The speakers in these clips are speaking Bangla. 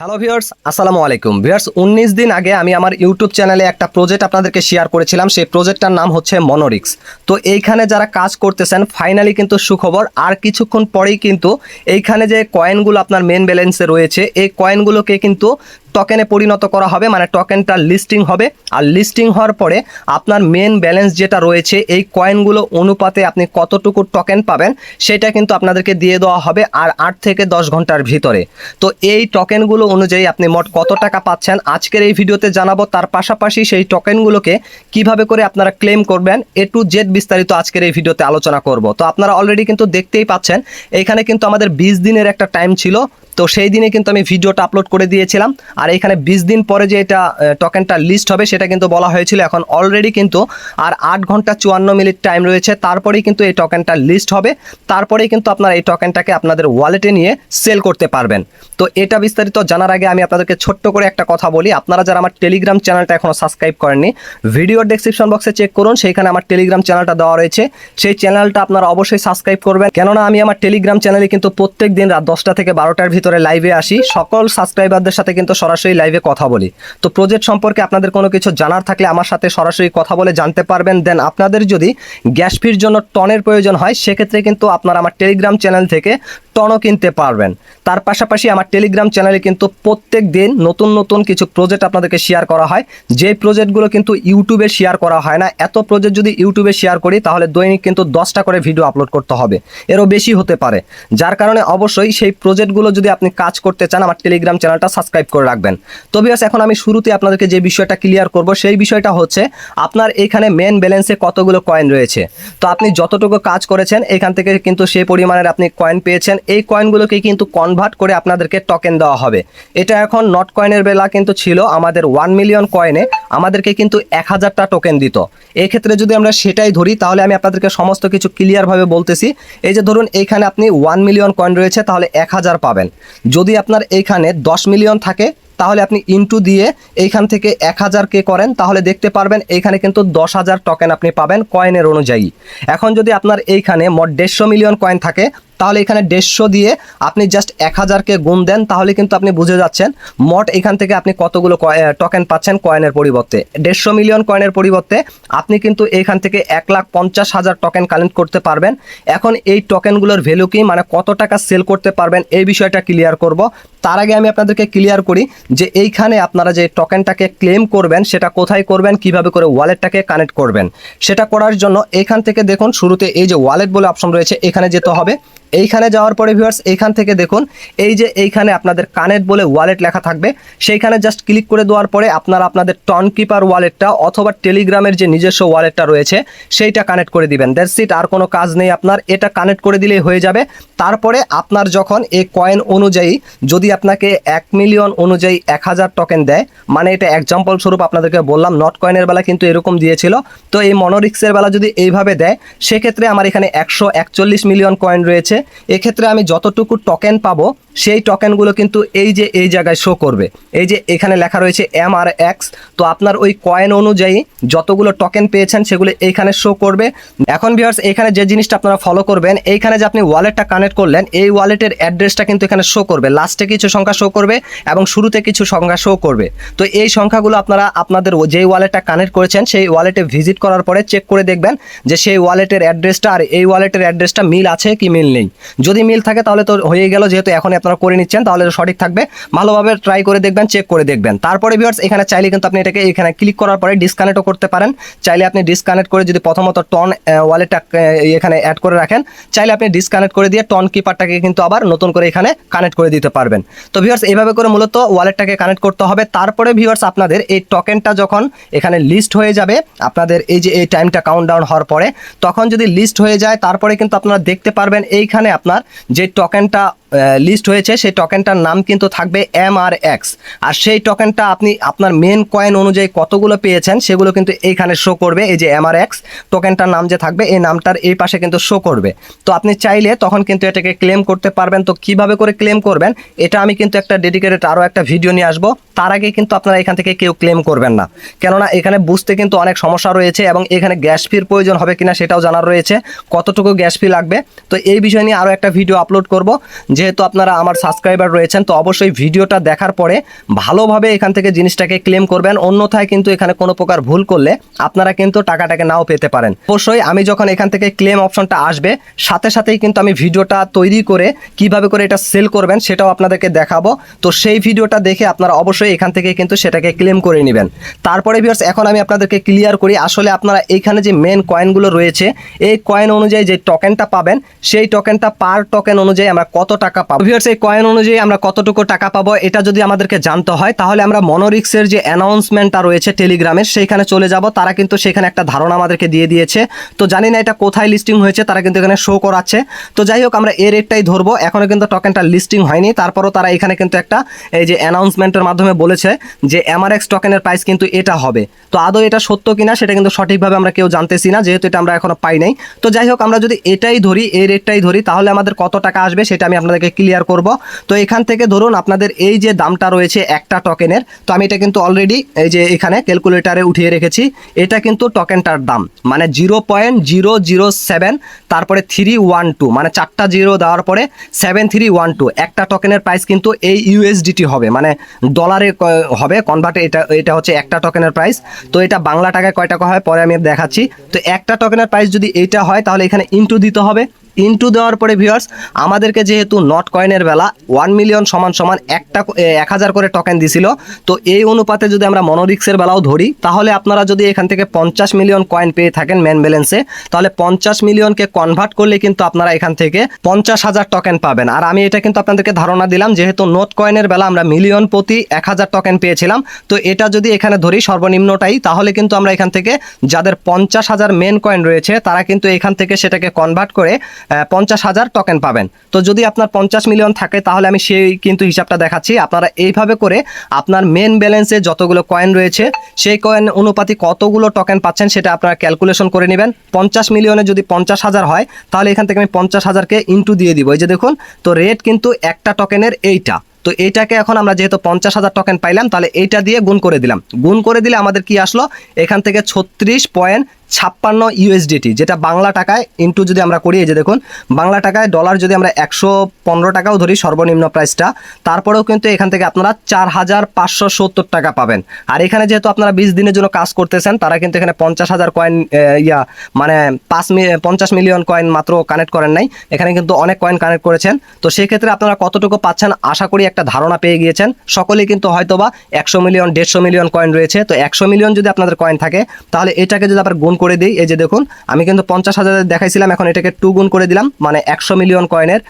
হ্যালো ভিউয়ার্স আসসালামু আলাইকুম। ভিউয়ার্স উনিশ দিন আগে আমি আমার ইউটিউব চ্যানেলে একটা প্রজেক্ট আপনাদেরকে শেয়ার করেছিলাম। সেই প্রজেক্টটার নাম হচ্ছে মনোরিক্স তো এইখানে যারা কাজ করতেছেন ফাইনালি কিন্তু সুখবর। আর কিছুক্ষণ পরেই কিন্তু এইখানে যে কয়েনগুলো আপনার মেন ব্যালেন্সে রয়েছে, এই কয়েনগুলোকে কিন্তু টকেনে পরিণত করা হবে মানে টকেনটা লিস্টিং হবে। আর লিস্টিং হওয়ার পরে আপনার মেন ব্যালেন্স যেটা রয়েছে, এই কয়েনগুলো অনুপাতে আপনি কতটুকু টোকেন পাবেন, সেটা কিন্তু আপনাদেরকে দিয়ে দেওয়া হবে আর আট থেকে দশ ঘণ্টার ভিতরে। তো এই টোকেনগুলো অনুযায়ী আপনি মোট কত টাকা পাচ্ছেন, আজকের এই ভিডিওতে জানাব। তার পাশাপাশি সেই টোকেনগুলোকে কীভাবে করে আপনারা ক্লেম করবেন, এ টু জেড বিস্তারিত আজকের এই ভিডিওতে আলোচনা করব। তো আপনারা অলরেডি কিন্তু দেখতেই পাচ্ছেন, এখানে কিন্তু আমাদের বিশ দিনের একটা টাইম ছিল তো সেই দিনে কিন্তু আমি ভিডিওটা আপলোড করে দিয়েছিলাম। আর এখানে বিশ দিন পরে যে এটা টোকেনটা লিস্ট হবে সেটা কিন্তু বলা হয়েছিল। এখন অলরেডি কিন্তু আর আট ঘণ্টা চুয়ান্ন মিনিট টাইম রয়েছে। তারপরেই কিন্তু এই টোকেনটা লিস্ট হবে। তারপরেই কিন্তু আপনারা এই টোকেনটাকে আপনাদের ওয়ালেটে নিয়ে সেল করতে পারবেন। তো এটা বিস্তারিত জানার আগে আমি আপনাদেরকে ছোট্ট করে একটা কথা বলি। আপনারা যারা আমার টেলিগ্রাম চ্যানেলটা এখনও সাবস্ক্রাইব করেননি ভিডিওর ডেসক্রিপশন বক্সে চেক করুন। সেইখানে আমার টেলিগ্রাম চ্যানেলটা দেওয়া রয়েছে। সেই চ্যানেলটা আপনারা অবশ্যই সাবস্ক্রাইব করবেন। কেননা আমি আমার টেলিগ্রাম চ্যানেলে কিন্তু প্রত্যেক দিন রাত দশটা থেকে বারোটার ভিতরে লাইভে আসি। সকল সাবস্ক্রাইবারদের সাথে কিন্তু সরাসরি লাইভে কথা বলি। তো প্রজেক্ট সম্পর্কে আপনাদের কোনো কিছু জানার থাকলে আমার সাথে সরাসরি কথা বলে জানতে পারবেন। দেন আপনাদের যদি গ্যাস ফির জন্য টনের প্রয়োজন হয়, সেক্ষেত্রে কিন্তু আপনারা আমার টেলিগ্রাম চ্যানেল থেকে টনও কিনতে পারবেন। তার পাশাপাশি আমার টেলিগ্রাম চ্যানেলে কিন্তু প্রত্যেক দিন নতুন নতুন কিছু প্রজেক্ট আপনাদেরকে শেয়ার করা হয়। যে প্রজেক্টগুলো কিন্তু ইউটিউবে শেয়ার করা হয় না, এত প্রজেক্ট যদি ইউটিউবে শেয়ার করি, তাহলে দৈনিক কিন্তু দশটা করে ভিডিও আপলোড করতে হবে। এরও বেশি হতে পারে। যার কারণে অবশ্যই সেই প্রজেক্টগুলো যদি আপনি কাজ করতে চান, আমার টেলিগ্রাম চ্যানেলটা সাবস্ক্রাইব করে রাখবেন। তবে এখন আমি শুরুতে আপনাদেরকে যে বিষয়টা ক্লিয়ার করব, সেই বিষয়টা হচ্ছে আপনার এখানে মেন ব্যালেন্সে কতগুলো কয়েন রয়েছে। তো আপনি যতটুকু কাজ করেছেন, এখান থেকে কিন্তু সেই পরিমাণের আপনি কয়েন পেয়েছেন। এই কয়েনগুলোকে কিন্তু কনভার্ট করে আপনাদেরকে টোকেন দেওয়া হবে। এটা এখন নট কয়েনের বেলা কিন্তু ছিল, আমাদের ওয়ান মিলিয়ন কয়েনে আমাদেরকে কিন্তু এক হাজারটা টোকেন দিত। এক্ষেত্রে যদি আমরা সেটাই ধরি, তাহলে আমি আপনাদেরকে সমস্ত কিছু ক্লিয়ারভাবে বলতেছি। এই যে ধরুন এইখানে আপনি ওয়ান মিলিয়ন কয়েন রয়েছে, তাহলে এক হাজার পাবেন। যদি আপনার এইখানে দশ মিলিয়ন থাকে, তাহলে আপনি ইনটু দিয়ে এইখান থেকে এক হাজারকে করেন, তাহলে দেখতে পারবেন এইখানে কিন্তু দশ হাজার টকেন আপনি পাবেন কয়েনের অনুযায়ী। এখন যদি আপনার এইখানে মোট দেড়শো মিলিয়ন কয়েন থাকে তাহলে এখানে দেড়শো দিয়ে আপনি জাস্ট এক হাজারকে গুণ দেন, তাহলে কিন্তু আপনি বুঝে যাচ্ছেন মোট এখান থেকে আপনি কতগুলো টোকেন পাচ্ছেন কয়েনের পরিবর্তে। দেড়শো মিলিয়ন কয়েনের পরিবর্তে আপনি কিন্তু এখান থেকে এক লাখ পঞ্চাশ হাজার টোকেন কালেক্ট করতে পারবেন। এখন এই টোকেনগুলোর ভ্যালু কি? মানে কত টাকা সেল করতে পারবেন? এই বিষয়টা ক্লিয়ার করব। তার আগে আমি আপনাদেরকে ক্লিয়ার করি যে এইখানে আপনারা যে টোকেনটাকে ক্লেম করবেন, সেটা কোথায় করবেন, কীভাবে করে ওয়ালেটটাকে কানেক্ট করবেন, সেটা করার জন্য এখান থেকে দেখুন শুরুতে এই যে ওয়ালেট বলে অপশন রয়েছে, এখানে যেতে হবে। এইখানে যাওয়ার পরে ভিউয়ার্স এইখান থেকে দেখুন এই যে এইখানে আপনাদের কানেক্ট বলে ওয়ালেট লেখা থাকবে। সেইখানে জাস্ট ক্লিক করে দেওয়ার পরে আপনারা আপনাদের টন কিপার ওয়ালেটটা অথবা টেলিগ্রামের যে নিজস্ব ওয়ালেটটা রয়েছে, সেইটা কানেক্ট করে দিবেন। দ্যাটস ইট আর কোনো কাজ নেই আপনার। এটা কানেক্ট করে দিলেই হয়ে যাবে। তারপরে আপনার যখন এই কয়েন অনুযায়ী যদি আপনাকে এক মিলিয়ন অনুযায়ী এক হাজার টোকেন দেয় মানে এটা এক্সাম্পল স্বরূপ আপনাদেরকে বললাম নট কয়েনের বেলা কিন্তু এরকম দিয়েছিল। তো এই মনোরিক্সের বেলা যদি এইভাবে দেয়, সেক্ষেত্রে আমার এখানে একশো একচল্লিশ মিলিয়ন কয়েন রয়েছে। এক্ষেত্রে আমি যতটুকু টোকেন পাবো সেই টোকেনগুলো কিন্তু এই যে এই জায়গায় শো করবে। এই যে এখানে লেখা রয়েছে এম আর এক্স তো আপনার ওই কয়েন অনুযায়ী যতগুলো টোকেন পেয়েছেন সেগুলো এইখানে শো করবে। এখন ভিউয়ার্স এখানে যে জিনিসটা আপনারা ফলো করবেন, এইখানে যে আপনি ওয়ালেটটা কানেক্ট করলেন, এই ওয়ালেটের অ্যাড্রেসটা কিন্তু এখানে শো করবে। লাস্টে কিছু সংখ্যা শো করবে এবং শুরুতে কিছু সংখ্যা শো করবে। তো এই সংখ্যাগুলো আপনারা আপনাদের যেই ওয়ালেটটা কানেক্ট করেছেন, সেই ওয়ালেটে ভিজিট করার পরে চেক করে দেখবেন যে সেই ওয়ালেটের অ্যাড্রেসটা আর এই ওয়ালেটের অ্যাড্রেসটা মিল আছে কি মিল নেই। যদি মিল থাকে তাহলে তো হয়ে গেল, যেহেতু এখনই আপনারা করে নিচ্ছেন, তাহলে সঠিক থাকবে। ভালোভাবে ট্রাই করে দেখবেন চেক করে দেখবেন। তারপরে ভিউয়ার্স এখানে চাইলে কিন্তু আপনি এটাকে এখানে ক্লিক করার পরে ডিসকানেক্টও করতে পারেন। চাইলে আপনি ডিসকানেক্ট করে যদি প্রথমত টন ওয়ালেটটা এখানে অ্যাড করে রাখেন, চাইলে আপনি ডিসকানেক্ট করে দিয়ে টন কিপারটাকে কিন্তু আবার নতুন করে এখানে কানেক্ট করে দিতে পারবেন। তো ভিউয়ার্স এইভাবে করে মূলত ওয়ালেটটাকে কানেক্ট করতে হবে। তারপরে ভিউয়ার্স আপনাদের এই টোকেনটা যখন এখানে লিস্ট হয়ে যাবে, আপনাদের এই যে এই টাইমটা কাউন্ট ডাউন হওয়ার পরে, তখন যদি লিস্ট হয়ে যায়, তারপরে কিন্তু আপনারা দেখতে পারবেন, এইখানে আপনার যে টোকেনটা লিস্ট হয়েছে, সেই টোকেনটার নাম কিন্তু থাকবে এম আর এক্স আর সেই টোকেনটা আপনি, আপনার মেন কয়েন অনুযায়ী কতগুলো পেয়েছেন, সেগুলো কিন্তু এইখানে শো করবে, এই যে এম আর এক্স টোকেনটার নাম যে থাকবে, এই নামটার এই পাশে কিন্তু শো করবে। তো আপনি চাইলে তখন কিন্তু এটাকে ক্লেম করতে পারবেন। তো কীভাবে করে ক্লেম করবেন, এটা আমি কিন্তু একটা ডেডিকেটেড আরও একটা ভিডিও নিয়ে আসব। তার আগে কিন্তু আপনারা এখান থেকে কেউ ক্লেম করবেন না। কেননা এখানে বুঝতে কিন্তু অনেক সমস্যা রয়েছে এবং এখানে গ্যাস ফির প্রয়োজন হবে কিনা সেটাও জানার রয়েছে। কতটুকু গ্যাস ফি লাগবে? তো এই বিষয় নিয়ে আরও একটা ভিডিও আপলোড করব। যেহেতু আপনারা আমার সাবস্ক্রাইবার রয়েছেন, তো অবশ্যই ভিডিওটা দেখার পরে ভালোভাবে এখান থেকে জিনিসটাকে ক্লেম করবেন। অন্যথায় কিন্তু এখানে কোনো প্রকার ভুল করলে আপনারা কিন্তু টাকাটাকে নাও পেতে পারেন। অবশ্যই আমি যখন এখান থেকে ক্লেম অপশনটা আসবে, সাথে সাথেই কিন্তু আমি ভিডিওটা তৈরি করে কীভাবে করে এটা সেল করবেন সেটাও আপনাদেরকে দেখাবো। তো সেই ভিডিওটা দেখে আপনারা অবশ্যই এখান থেকে কিন্তু সেটাকে ক্লেম করে নেবেন। তারপরে ভিউয়ার্স এখন আমি আপনাদেরকে ক্লিয়ার করি, আসলে আপনারা এইখানে যে মেন কয়েনগুলো রয়েছে, এই কয়েন অনুযায়ী যে টোকেনটা পাবেন, সেই টোকেনটা পার টোকেন অনুযায়ী আমরা কত পাবো। ভিউয়ার্স এই কয়েন অনুযায়ী আমরা কতটুকু টাকা পাবো, এটা যদি আমাদেরকে জানতে হয়, তাহলে আমরা মনোরিক্সের যে অ্যানাউন্সমেন্টটা রয়েছে টেলিগ্রামের সেইখানে চলে যাব। তারা কিন্তু সেখানে একটা ধারণা আমাদেরকে দিয়ে দিয়েছে। তো জানি না এটা কোথায় লিস্টিং হয়েছে, তারা কিন্তু এখানে শো করাচ্ছে। তো যাই হোক, আমরা এর রেটটাই ধরবো। এখনও কিন্তু টোকেনটা লিস্টিং হয়নি। তারপরও তারা এখানে কিন্তু একটা, এই যে অ্যানাউন্সমেন্টের মাধ্যমে বলেছে যে এমআরএক্স টোকেনের প্রাইস কিন্তু এটা হবে। তো আদৌ এটা সত্য কিনা, সেটা কিন্তু সঠিকভাবে আমরা কেউ জানতেছি না, যেহেতু এটা আমরা এখনও পাই নাই। তো যাই হোক, আমরা যদি এটাই ধরি, এই রেটটাই ধরি, তাহলে আমাদের কত টাকা আসবে, সেটা আমি আপনাদেরকে ক্লিয়ার করব। তো এখান থেকে ধরুন আপনাদের এই যে দামটা রয়েছে একটা টোকেনের তো আমি এটা কিন্তু অলরেডি এই যে এখানে ক্যালকুলেটারে উঠিয়ে রেখেছি। এটা কিন্তু টোকেনটার দাম মানে zero point zero zero seven তারপরে থ্রি ওয়ান টু মানে চারটা জিরো দেওয়ার পরে সেভেন থ্রি ওয়ান টু একটা টোকেনের প্রাইস কিন্তু এই ইউএসডিটি হবে মানে ডলারে হবে কনভার্টে এটা এটা হচ্ছে একটা টোকেনের প্রাইস তো এটা বাংলা টাকায় কয় টাকা হয়, পরে আমি দেখাচ্ছি। তো একটা টোকেনের প্রাইস যদি এইটা হয়, তাহলে এখানে ইনটু দিতে হবে। ইনটু দেওয়ার পরে ভিউয়ার্স আমাদেরকে যেহেতু নট কয়েনের বেলা ওয়ান মিলিয়ন সমান সমান একটা এক হাজার করে টোকেন দিছিল, তো এই অনুপাতে যদি আমরা মনোরিক্সের বেলাও ধরি, তাহলে আপনারা যদি এখান থেকে পঞ্চাশ মিলিয়ন কয়েন পেয়ে থাকেন মেন ব্যালেন্সে তাহলে পঞ্চাশ মিলিয়নকে কনভার্ট করলে কিন্তু আপনারা এখান থেকে পঞ্চাশ হাজার টোকেন পাবেন। আর আমি এটা কিন্তু আপনাদেরকে ধারণা দিলাম, যেহেতু নোট কয়েনের বেলা আমরা মিলিয়ন প্রতি এক হাজার টোকেন পেয়েছিলাম, তো এটা যদি এখানে ধরি সর্বনিম্নটাই, তাহলে কিন্তু আমরা এখান থেকে যাদের পঞ্চাশ হাজার মেন কয়েন রয়েছে, তারা কিন্তু এখান থেকে সেটাকে কনভার্ট করে পঞ্চাশ হাজার টোকেন পাবেন। তো যদি আপনার পঞ্চাশ মিলিয়ন থাকে, তাহলে আমি সেই কিন্তু হিসাবটা দেখাচ্ছি। আপনারা এইভাবে করে আপনার মেন ব্যালেন্সে যতগুলো কয়েন রয়েছে, সেই কয়েন অনুপাতি কতগুলো টোকেন পাচ্ছেন সেটা আপনারা ক্যালকুলেশন করে নেবেন। পঞ্চাশ মিলিয়নে যদি পঞ্চাশ হাজার হয়, তাহলে এখান থেকে আমি পঞ্চাশ হাজারকে ইন্টু দিয়ে দিব। এই যে দেখুন, তো রেট কিন্তু একটা টোকেনের এইটা। তো এইটাকে এখন আমরা যেহেতু পঞ্চাশ হাজার টোকেন পাইলাম, তাহলে এইটা দিয়ে গুণ করে দিলাম। গুণ করে দিলে আমাদের কি আসলো? এখান থেকে ছত্রিশ পয়েন্ট ছাপ্পান্ন ইউএসডিটি যেটা বাংলা টাকায় ইন্টু যদি আমরা করি, এই যে দেখুন, বাংলা টাকায় ডলার যদি আমরা একশো পনেরো টাকাও ধরি, সর্বনিম্ন প্রাইসটা তারপরেও কিন্তু এখান থেকে আপনারা চার হাজার পাঁচশো সত্তর টাকা পাবেন। আর এখানে যেহেতু আপনারা বিশ দিনের জন্য কাজ করতেছেন, তারা কিন্তু এখানে পঞ্চাশ হাজার কয়েন ইয়া মানে পাঁচ পঞ্চাশ মিলিয়ন কয়েন মাত্র কানেক্ট করেন নাই। এখানে কিন্তু অনেক কয়েন কানেক্ট করেছেন। তো সেক্ষেত্রে আপনারা কতটুকু পাচ্ছেন, আশা করি একটা ধারণা পেয়ে গিয়েছেন। সকলেই কিন্তু হয়তোবা একশো মিলিয়ন দেড়শো মিলিয়ন কয়েন রয়েছে। তো একশো মিলিয়ন যদি আপনাদের কয়েন থাকে, তাহলে এটাকে যদি আবার গুণ করে দিই। এই যে দেখুন, আমি কিন্তু পঞ্চাশ হাজার দেখাইছিলাম, এখন এটাকে টু গুণ করে দিলাম মানে একশো মিলিয়ন কয়েনের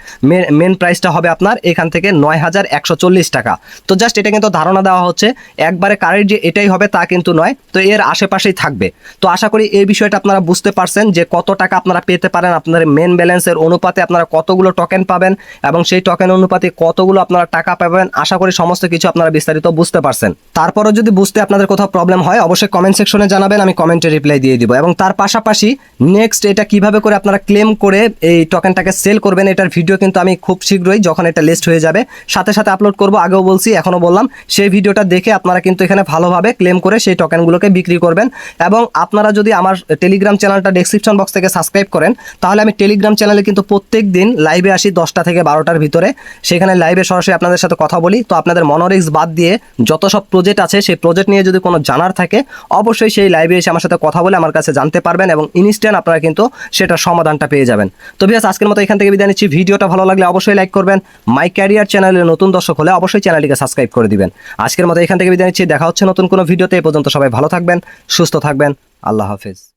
মেন প্রাইসটা হবে আপনার এখান থেকে নয় হাজার একশো চল্লিশ টাকা। তো জাস্ট এটা কিন্তু ধারণা দেওয়া হচ্ছে, একবারে কারের যে এটাই হবে তা কিন্তু নয়, তো এর আশেপাশেই থাকবে। তো আশা করি এই বিষয়টা আপনারা বুঝতে পারছেন যে কত টাকা আপনারা পেতে পারেন আপনাদের মেন ব্যালেন্সের অনুপাতে, আপনারা কতগুলো টোকেন পাবেন এবং সেই টোকেন অনুপাতে কতগুলো আপনারা টাকা পাবেন, আশা করি সমস্ত কিছু আপনারা বিস্তারিত বুঝতে পারছেন। তারপরও যদি বুঝতে আপনাদের কোথাও প্রবলেম হয়, অবশ্যই কমেন্ট সেকশনে জানাবেন, আমি কমেন্টে রিপ্লাই দিয়ে দিব। এবং তার পাশাপাশি নেক্সট এটা কীভাবে করে আপনারা ক্লেম করে এই টোকেনটাকে সেল করবেন এটার ভিডিও কিন্তু আমি খুব শীঘ্রই যখন এটা লিস্ট হয়ে যাবে, সাথে সাথে আপলোড করব। আগেও বলছি, এখনও বললাম, সেই ভিডিওটা দেখে আপনারা কিন্তু এখানে ভালোভাবে ক্লেম করে সেই টোকেনগুলোকে বিক্রি করবেন। এবং আপনারা যদি আমার টেলিগ্রাম চ্যানেলটা ডেসক্রিপশন বক্স থেকে সাবস্ক্রাইব করেন, তাহলে আমি টেলিগ্রাম চ্যানেলে কিন্তু প্রত্যেক দিন লাইভে আসি দশটা থেকে বারোটার ভিতরে। সেখানে লাইভে সরাসরি আপনাদের সাথে কথা বলি। তো আপনাদের মনোরিক্স বাদ দিয়ে যত সব প্রজেক্ট আছে, সেই প্রজেক্ট নিয়ে যদি কোনো জানার থাকে, অবশ্যই সেই লাইভে এসে আমার সাথে কথা বলে আমার কাছে জানতে পারবেন এবং ইনস্ট্যান্ট আপনারা কিন্তু সেটার সমাধানটা পেয়ে যাবেন। তো বিয়াস আজকের মতো এখান থেকে বিদায় নিচ্ছি। ভিডিওটা ভালো লাগলে অবশ্যই লাইক করবেন। মাই ক্যারিয়ার চ্যানেলের নতুন দর্শক হলে অবশ্যই চ্যানেলটিকে সাবস্ক্রাইব করে দিবেন। আজকের মতো এখান থেকে বিদায় নিচ্ছি। দেখা হচ্ছে নতুন কোনো ভিডিওতে। এ পর্যন্ত সবাই ভালো থাকবেন, সুস্থ থাকবেন। আল্লাহ হাফিজ।